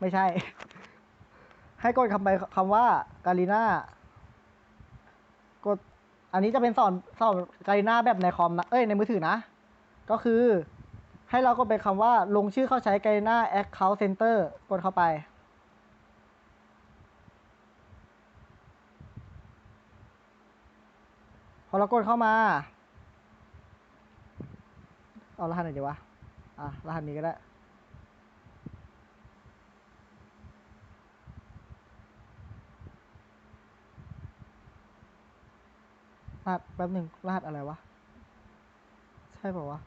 ไม่ใช่ ให้กดคำไปคำว่าการีนากด อันนี้จะเป็นสอนสอนการีนาแบบในคอมนะเอ้ยในมือถือนะ ก็คือให้เราก็ไปคำว่าลงชื่อเข้าใช้การีน่า Account Center กดเข้าไปพอเรากดเข้ามา เอารหัสไหนดีวะ อะ รหัสนี้ก็ได้ รหัสแป๊บหนึ่งรหัสอะไรวะ ใช่ป่าวะ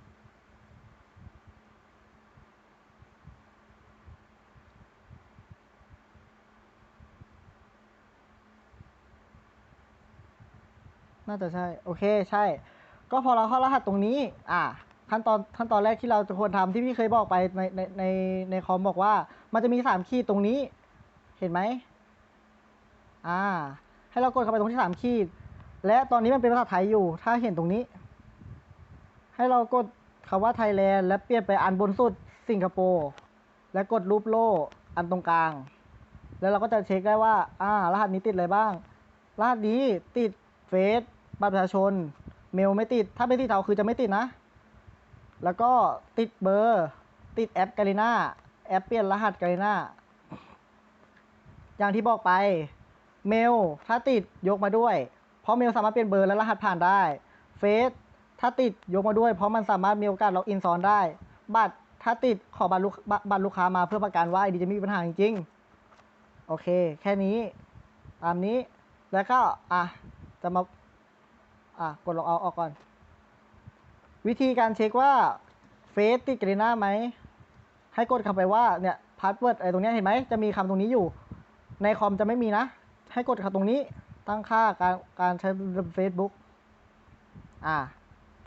น่าจะใช่ โอเคใช่ ก็พอเราเข้ารหัสตรงนี้ อ่าขั้นตอนขั้นตอนแรกที่เราจะควรทำที่พี่เคยบอกไปในในในในคอมบอกว่า มันจะมีสามขีดตรงนี้ เห็นไหมอ่า ให้เรากดเข้าไปตรงที่สามขีด และตอนนี้มันเป็นภาษาไทยอยู่ ถ้าเห็นตรงนี้ ให้เรากดคำว่าไทยแลนด์และเปลี่ยนไปอันบนสุดสิงคโปร์และกดรูปโล่อันตรงกลาง แล้วเราก็จะเช็คได้ว่า อ่า รหัสนี้ติดอะไรบ้าง รหัสนี้ติดเฟซบัตรประชาชน เมลไม่ติด ถ้าไม่ติดเทาคือจะไม่ติดนะ แล้วก็ติดเบอร์ ติดแอปกาลิน่าแอปเปลี่ยนรหัสกาลิน่าอย่างที่บอกไป เมลถ้าติดยกมาด้วย ราะเมลสามารถเปลี่ยนเบอร์และรหัสผ่านได้เฟซถ้าติดยกมาด้วยเพราะมันสามารถมีโอกาสล็อกอินซ้อนได้ บัตรถ้าติดขอบัตรลูกบัตรลูกค้ามาเพื่อประกันว่าไอดีจะไม่มีปัญหาจริงๆโอเค แค่นี้ ตามนี้แล้วก็อะจะมาอะกดลองเอาออกก่อน วิธีการเช็คว่าเฟซติดกรีน่าไหมให้กดคำไปว่าเนี่ยพาสเวิร์ดไรตรงนี้เห็นไหมจะมีคำตรงนี้อยู่ ในคอมจะไม่มีนะ ให้กดคำตรงนี้ ตั้งค่าการการใช้ Facebook อ่า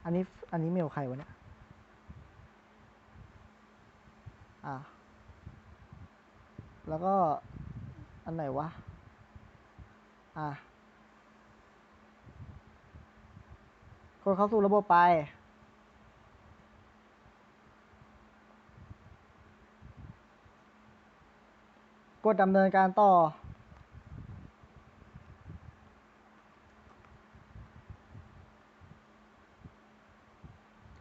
อันนี้ อันนี้เมลใครวะเนี่ย อ่า แล้วก็ อันไหนวะ อะกดเข้าสู่ระบบไป กดดำเนินการต่อ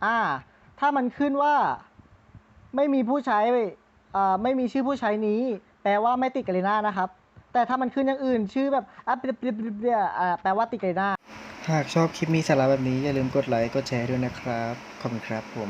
อ่า ถ้ามันขึ้นว่าไม่มีผู้ใช้อ่าไม่มีชื่อผู้ใช้นี้ แปลว่าไม่ติดกาลิน่านะครับ แต่ถ้ามันขึ้นอย่างอื่น ชื่อแบบอะเปรียบๆๆๆอ่าแปลว่าติดกาลิน่าหากชอบคลิปมีสาระแบบนี้อย่าลืมกดไลค์กดแชร์ด้วยนะครับ ขอบคุณครับผม